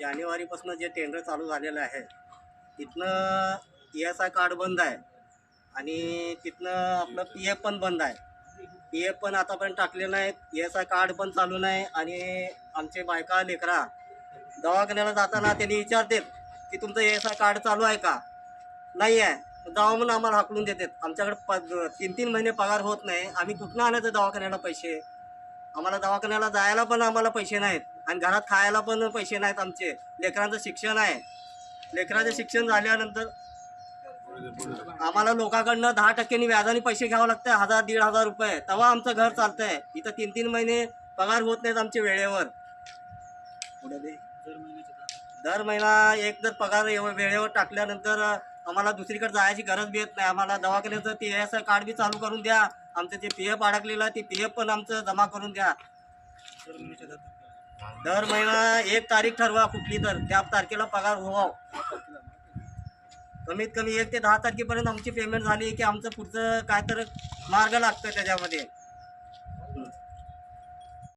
जानेवारीपासून जे टेंडर चालू झालेलं आहे तिथनं ई एस आय कार्ड बंद आहे आणि तिथनं आपलं पी एफ पण बंद आहे. पी एफ पण आतापर्यंत टाकले नाही ई एस आय कार्ड पण चालू नाही आणि आमचे बायका लेकरा दवाखान्याला जाताना त्यांनी विचारतात की तुमचं ई एस आय कार्ड चालू आहे का? नाही आहे. दवा म्हणून आम्हाला हाकलून देतात. आमच्याकडे प तीन तीन महिने पगार होत नाही. आम्ही कुठनं आणायचं दवाखान्याला पैसे? आम्हाला दवाखान्याला जायला पण आम्हाला पैसे नाहीत. आणि घरात खायला पण पैसे नाहीत आमचे. लेकरांचं शिक्षण आहे. लेकराचं शिक्षण झाल्यानंतर आम्हाला लोकांकडनं दहा टक्क्यांनी व्याजाने पैसे घ्यावं लागतं हजार दीड हजार रुपये. तेव्हा आमचं घर चालतंय. इथं तीन तीन महिने पगार होत नाहीत आमचे वेळेवर. पुढे दर महिना एक जर पगार वेळेवर टाकल्यानंतर आम्हाला दुसरीकडे जायची गरज बी येत नाही. आम्हाला दवाखान्याचं ते एस आय कार्ड बी चालू करून द्या. आमचं जे पी एफ अडकलेलं आहे ते पी एफ पण आमचं जमा करून द्या. दर महिना एक तारीख ठरवा कुठली तर. त्या तारखेला पगार व्हावा कमीत कमी एक ते दहा तारखेपर्यंत आमची पेमेंट झाली की आमचं पुढचं काय तर मार्ग लागतं त्याच्यामध्ये.